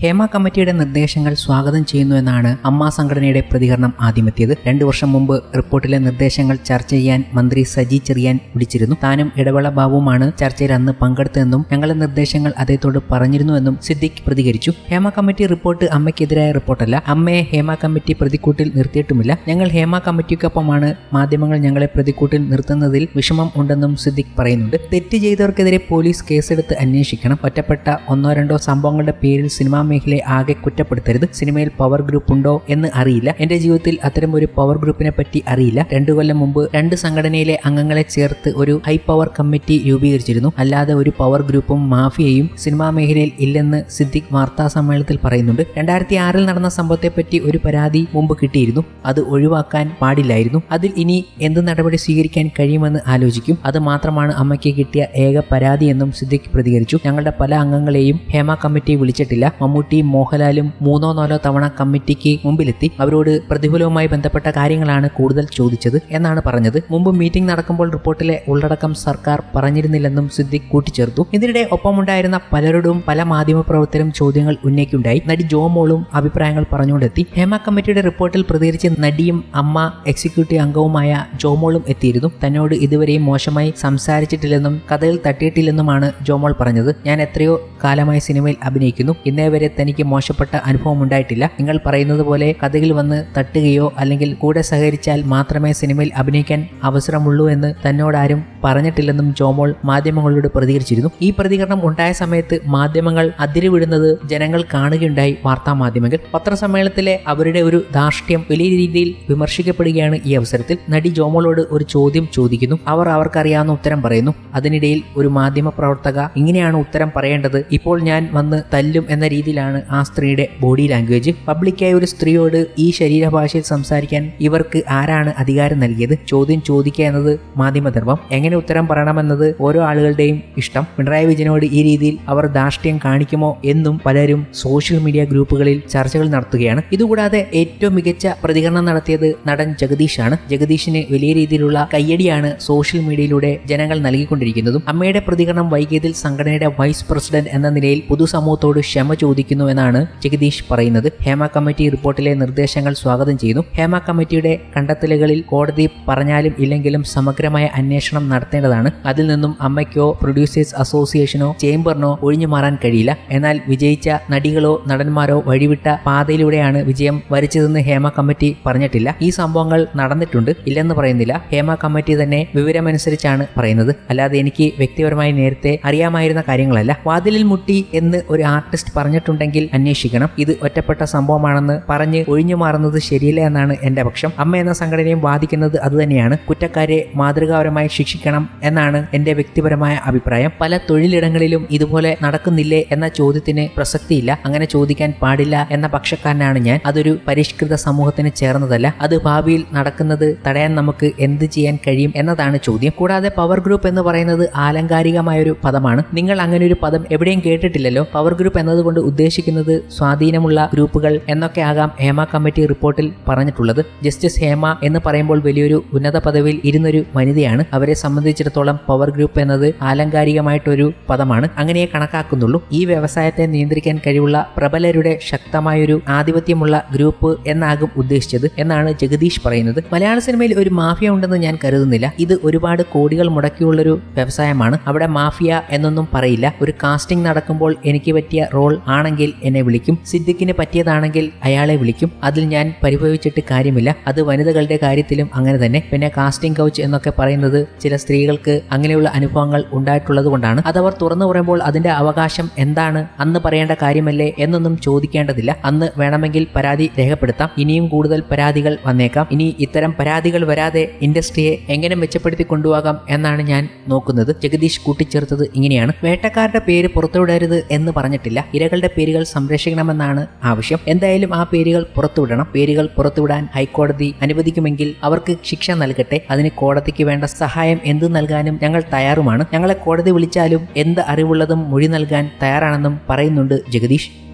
ഹേമ കമ്മിറ്റിയുടെ നിർദ്ദേശങ്ങൾ സ്വാഗതം ചെയ്യുന്നുവെന്നാണ് അമ്മ സംഘടനയുടെ പ്രതികരണം ആദ്യമെത്തിയത്. രണ്ടു വർഷം മുമ്പ് റിപ്പോർട്ടിലെ നിർദ്ദേശങ്ങൾ ചർച്ച ചെയ്യാൻ മന്ത്രി സജി ചെറിയാൻ വിളിച്ചിരുന്നു. താനും ഇടവേള ബാബുവുമാണ് ചർച്ചയിൽ അന്ന് പങ്കെടുത്തതെന്നും ഞങ്ങളുടെ നിർദ്ദേശങ്ങൾ അദ്ദേഹത്തോട് പറഞ്ഞിരുന്നുവെന്നും സിദ്ദിഖ് പ്രതികരിച്ചു. ഹേമ കമ്മിറ്റി റിപ്പോർട്ട് അമ്മയ്ക്കെതിരായ റിപ്പോർട്ടല്ല. അമ്മയെ ഹേമ കമ്മിറ്റി പ്രതിക്കൂട്ടിൽ നിർത്തിയിട്ടുമില്ല. ഞങ്ങൾ ഹേമ കമ്മിറ്റിക്കൊപ്പമാണ് മാധ്യമങ്ങൾ ഞങ്ങളെ പ്രതിക്കൂട്ടിൽ നിർത്തുന്നതിൽ വിഷമം ഉണ്ടെന്നും സിദ്ദിഖ് പറയുന്നുണ്ട്. തെറ്റ് ചെയ്തവർക്കെതിരെ പോലീസ് കേസെടുത്ത് അന്വേഷിക്കണം. ഒറ്റപ്പെട്ട ഒന്നോ രണ്ടോ സംഭവങ്ങളുടെ പേരിൽ സിനിമാ മേഖലയെ ആകെ കുറ്റപ്പെടുത്തരുത്. സിനിമയിൽ പവർ ഗ്രൂപ്പ് ഉണ്ടോ എന്ന് അറിയില്ല. എന്റെ ജീവിതത്തിൽ അത്തരം ഒരു പവർ ഗ്രൂപ്പിനെ പറ്റി അറിയില്ല. രണ്ടു കൊല്ലം മുമ്പ് രണ്ട് സംഘടനയിലെ അംഗങ്ങളെ ചേർത്ത് ഒരു ഹൈ പവർ കമ്മിറ്റി രൂപീകരിച്ചിരുന്നു. അല്ലാതെ ഒരു പവർ ഗ്രൂപ്പും മാഫിയയും സിനിമാ മേഖലയിൽ ഇല്ലെന്ന് സിദ്ദിഖ് വാർത്താ സമ്മേളനത്തിൽ പറയുന്നുണ്ട്. രണ്ടായിരത്തി ആറിൽ നടന്ന സംഭവത്തെപ്പറ്റി ഒരു പരാതി മുമ്പ് കിട്ടിയിരുന്നു. അത് ഒഴിവാക്കാൻ പാടില്ലായിരുന്നു. അതിൽ ഇനി എന്ത് നടപടി സ്വീകരിക്കാൻ കഴിയുമെന്ന് ആലോചിക്കും. അത് മാത്രമാണ് അമ്മയ്ക്ക് കിട്ടിയ ഏക പരാതി എന്നും സിദ്ദിഖ് പ്രതികരിച്ചു. ഞങ്ങളുടെ പല അംഗങ്ങളെയും ഹേമ കമ്മിറ്റി വിളിച്ചിട്ടില്ല. മമ്മൂട്ടിയും മോഹൻലാലും മൂന്നോ നാലോ തവണ കമ്മിറ്റിക്ക് മുമ്പിലെത്തി അവരോട് പ്രതിഫലവുമായി ബന്ധപ്പെട്ട കാര്യങ്ങളാണ് കൂടുതൽ ചോദിച്ചത് എന്നാണ് പറഞ്ഞത്. മുമ്പ് മീറ്റിംഗ് നടക്കുമ്പോൾ റിപ്പോർട്ടിലെ ഉള്ളടക്കം സർക്കാർ പറഞ്ഞിരുന്നില്ലെന്നും സിദ്ദിഖ് കൂട്ടിച്ചേർത്തു. ഇതിനിടെ ഒപ്പമുണ്ടായിരുന്ന പലരോടും പല മാധ്യമപ്രവർത്തകരും ചോദ്യങ്ങൾ ഉന്നയിക്കുണ്ടായി നടി ജോമോളും അഭിപ്രായങ്ങൾ പറഞ്ഞുകൊണ്ടെത്തി. ഹേമ കമ്മിറ്റിയുടെ റിപ്പോർട്ടിൽ പ്രതികരിച്ച് നടിയും അമ്മ എക്സിക്യൂട്ടീവ് അംഗവുമായ ജോമോളും എത്തിയിരുന്നു. തന്നോട് ഇതുവരെയും മോശമായി സംസാരിച്ചിട്ടില്ലെന്നും കഥയിൽ തട്ടിയിട്ടില്ലെന്നുമാണ് ജോമോൾ പറഞ്ഞത്. ഞാൻ എത്രയോ കാലമായി സിനിമയിൽ അഭിനയിക്കുന്നു. ഇന്നേ വരെ തനിക്ക് മോശപ്പെട്ട അനുഭവം ഉണ്ടായിട്ടില്ല. നിങ്ങൾ പറയുന്നത് പോലെ കഥയിൽ വന്ന് തട്ടുകയോ അല്ലെങ്കിൽ കൂടെ സഹകരിച്ചാൽ മാത്രമേ സിനിമയിൽ അഭിനയിക്കാൻ അവസരമുള്ളൂ എന്ന് തന്നോടാരും പറഞ്ഞിട്ടില്ലെന്നും ജോമോൾ മാധ്യമങ്ങളോട് പ്രതികരിച്ചിരുന്നു. ഈ പ്രതികരണം ഉണ്ടായ സമയത്ത് മാധ്യമങ്ങൾ അതിരുവിടുന്നത് ജനങ്ങൾ കാണുകയുണ്ടായി വാർത്താ മാധ്യമങ്ങൾ. പത്രസമ്മേളനത്തിലെ അവരുടെ ഒരു ധാർഷ്ട്യം വലിയ രീതിയിൽ വിമർശിക്കപ്പെടുകയാണ് ഈ അവസരത്തിൽ. നടി ജോമോളോട് ഒരു ചോദ്യം ചോദിക്കുന്നു. അവർ അവർക്കറിയാവുന്ന ഉത്തരം പറയുന്നു. അതിനിടയിൽ ഒരു മാധ്യമ പ്രവർത്തക ഇങ്ങനെയാണ് ഉത്തരം പറയേണ്ടത്. ഇപ്പോൾ ഞാൻ വന്ന് തല്ലും എന്ന രീതിയിലാണ് ആ സ്ത്രീയുടെ ബോഡി ലാംഗ്വേജ് പബ്ലിക്കായ ഒരു സ്ത്രീയോട് ഈ ശരീരഭാഷയിൽ സംസാരിക്കാൻ ഇവർക്ക് ആരാണ് അധികാരം നൽകിയത്? ചോദ്യം ചോദിക്കുക എന്നത് മാധ്യമധർമ്മം. എങ്ങനെ ഉത്തരം പറയണമെന്നത് ഓരോ ആളുകളുടെയും ഇഷ്ടം. പിണറായി വിജയനോട് ഈ രീതിയിൽ അവർ ധാർഷ്ട്യം കാണിക്കുമോ എന്നും പലരും സോഷ്യൽ മീഡിയ ഗ്രൂപ്പുകളിൽ ചർച്ചകൾ നടത്തുകയാണ്. ഇതുകൂടാതെ ഏറ്റവും മികച്ച പ്രതികരണം നടത്തിയത് നടൻ ജഗദീഷാണ്. ജഗദീഷിന് വലിയ രീതിയിലുള്ള കയ്യടിയാണ് സോഷ്യൽ മീഡിയയിലൂടെ ജനങ്ങൾ നൽകിക്കൊണ്ടിരിക്കുന്നതും. അമ്മയുടെ പ്രതികരണം വൈകിയതിൽ സംഘടനയുടെ വൈസ് പ്രസിഡന്റ് എന്ന നിലയിൽ പൊതുസമൂഹത്തോട് ക്ഷമ ചോദിക്കുന്നു എന്നാണ് ജഗദീഷ് പറയുന്നത്. ഹേമ കമ്മിറ്റി റിപ്പോർട്ടിലെ നിർദ്ദേശങ്ങൾ സ്വാഗതം ചെയ്യുന്നു. ഹേമ കമ്മിറ്റിയുടെ കണ്ടെത്തലുകളിൽ കോടതി പറഞ്ഞാലും ഇല്ലെങ്കിലും സമഗ്രമായ അന്വേഷണം നടത്തേണ്ടതാണ്. അതിൽ നിന്നും അമ്മയ്ക്കോ പ്രൊഡ്യൂസേഴ്സ് അസോസിയേഷനോ ചേംബറിനോ ഒഴിഞ്ഞു മാറാൻ കഴിയില്ല. എന്നാൽ വിജയിച്ച നടികളോ നടന്മാരോ വഴിവിട്ട പാതയിലൂടെയാണ് വിജയം വരിച്ചതെന്ന് ഹേമ കമ്മിറ്റി പറഞ്ഞിട്ടില്ല. ഈ സംഭവങ്ങൾ നടന്നിട്ടുണ്ട്. ഇല്ലെന്ന് പറയുന്നില്ല. ഹേമ കമ്മിറ്റി തന്നെ വിവരമനുസരിച്ചാണ് പറയുന്നത്. അല്ലാതെ എനിക്ക് വ്യക്തിപരമായി നേരത്തെ അറിയാമായിരുന്ന കാര്യങ്ങളല്ല. വാതിലിൽ മുട്ടി എന്ന് ഒരു ആർട്ടിസ്റ്റ് പറഞ്ഞിട്ടുണ്ടെങ്കിൽ അന്വേഷിക്കണം. ഇത് ഒറ്റപ്പെട്ട സംഭവമാണെന്ന് പറഞ്ഞ് ഒഴിഞ്ഞു മാറുന്നത് ശരിയല്ല എന്നാണ് എന്റെ പക്ഷം. അമ്മ എന്ന സംഘടനയും വാദിക്കുന്നത് അതുതന്നെയാണ് കുറ്റക്കാരെ മാതൃകാപരമായി ശിക്ഷിക്കണം എന്നാണ് എന്റെ വ്യക്തിപരമായ അഭിപ്രായം. പല തൊഴിലിടങ്ങളിലും ഇതുപോലെ നടക്കുന്നില്ലേ എന്ന ചോദ്യത്തിന് പ്രസക്തിയില്ല. അങ്ങനെ ചോദിക്കാൻ പാടില്ല എന്ന പക്ഷക്കാരനാണ് ഞാൻ. അതൊരു പരിഷ്കൃത സമൂഹത്തിന് ചേർന്നതല്ല. അത് ഭാവിയിൽ നടക്കുന്നത് തടയാൻ നമുക്ക് എന്ത് ചെയ്യാൻ കഴിയും എന്നതാണ് ചോദ്യം. കൂടാതെ പവർ ഗ്രൂപ്പ് എന്ന് പറയുന്നത് ആലങ്കാരികമായ ഒരു പദമാണ്. നിങ്ങൾ അങ്ങനെ ഒരു പദം എവിടെയും കേട്ടിട്ടില്ലല്ലോ. പവർ ഗ്രൂപ്പ് എന്നതുകൊണ്ട് ഉദ്ദേശിക്കുന്നത് സ്വാധീനമുള്ള ഗ്രൂപ്പുകൾ എന്നൊക്കെ ആകാം ഹേമ കമ്മിറ്റി റിപ്പോർട്ടിൽ പറഞ്ഞിട്ടുള്ളത്. ജസ്റ്റിസ് ഹേമ എന്ന് പറയുമ്പോൾ വലിയൊരു ഉന്നത പദവിയിൽ ഇരുന്നൊരു വനിതയാണ് അവരെ സംബന്ധിച്ചിടത്തോളം പവർ ഗ്രൂപ്പ് എന്നത് ആലങ്കാരികമായിട്ടൊരു പദമാണ്. അങ്ങനെയെ കണക്കാക്കുന്നുള്ളൂ. ഈ വ്യവസായത്തെ നിയന്ത്രിക്കാൻ കഴിവുള്ള പ്രബലരുടെ ശക്തമായൊരു ആധിപത്യമുള്ള ഗ്രൂപ്പ് എന്നാകും ഉദ്ദേശിച്ചത് എന്നാണ് ജഗദീഷ് പറയുന്നത്. മലയാള സിനിമയിൽ ഒരു മാഫിയ ഉണ്ടെന്ന് ഞാൻ കരുതുന്നില്ല. ഇത് ഒരുപാട് കോടികൾ മുടക്കിയുള്ളൊരു വ്യവസായമാണ്. അവിടെ മാഫിയ എന്നൊന്നും പറയില്ല. ഒരു കാസ്റ്റിംഗ് നടക്കുമ്പോൾ എനിക്ക് പറ്റിയ റോൾ ആണെങ്കിൽ എന്നെ വിളിക്കും. സിദ്ദിഖിന് പറ്റിയതാണെങ്കിൽ അയാളെ വിളിക്കും. അതിൽ ഞാൻ പരിഭവിച്ചിട്ട് കാര്യമില്ല. അത് വനിതകളുടെ കാര്യത്തിലും അങ്ങനെ തന്നെ. പിന്നെ കാസ്റ്റിംഗ് കൗച്ച് എന്നൊക്കെ പറയുന്നത് ചില സ്ത്രീകൾക്ക് അങ്ങനെയുള്ള അനുഭവങ്ങൾ ഉണ്ടായിട്ടുള്ളത് കൊണ്ടാണ്. അതവർ തുറന്നു പറയുമ്പോൾ അതിന്റെ അവകാശം എന്താണ്? അന്ന് പറയേണ്ട കാര്യമല്ലേ എന്നൊന്നും ചോദിക്കേണ്ടതില്ല. അന്ന് വേണമെങ്കിൽ പരാതി രേഖപ്പെടുത്താം. ഇനിയും കൂടുതൽ പരാതികൾ വന്നേക്കാം. ഇനി ഇത്തരം പരാതികൾ വരാതെ ഇൻഡസ്ട്രിയെ എങ്ങനെ മെച്ചപ്പെടുത്തി കൊണ്ടുപോകാം എന്നാണ് ഞാൻ നോക്കുന്നത്. ജഗദീഷ് കൂട്ടിച്ചേർത്തത് ഇങ്ങനെയാണ്. വേട്ടക്കാരുടെ പേര് പുറത്തുവിടരുത് എന്ന് പറഞ്ഞിട്ടില്ല. ഇരകളുടെ പേരുകൾ സംരക്ഷിക്കണമെന്നാണ് ആവശ്യം. എന്തായാലും ആ പേരുകൾ പുറത്തുവിടണം. പേരുകൾ പുറത്തുവിടാൻ ഹൈക്കോടതി അനുവദിക്കുമെങ്കിൽ അവർക്ക് ശിക്ഷ നൽകട്ടെ. അതിന് കോടതിക്ക് വേണ്ട സഹായം എന്ത് നൽകാനും ഞങ്ങൾ തയ്യാറുമാണ്. ഞങ്ങളെ കോടതി വിളിച്ചാലും എന്ത് അറിവുള്ളതും മൊഴി നൽകാൻ തയ്യാറാണെന്നും പറയുന്നുണ്ട് ജഗദീഷ്.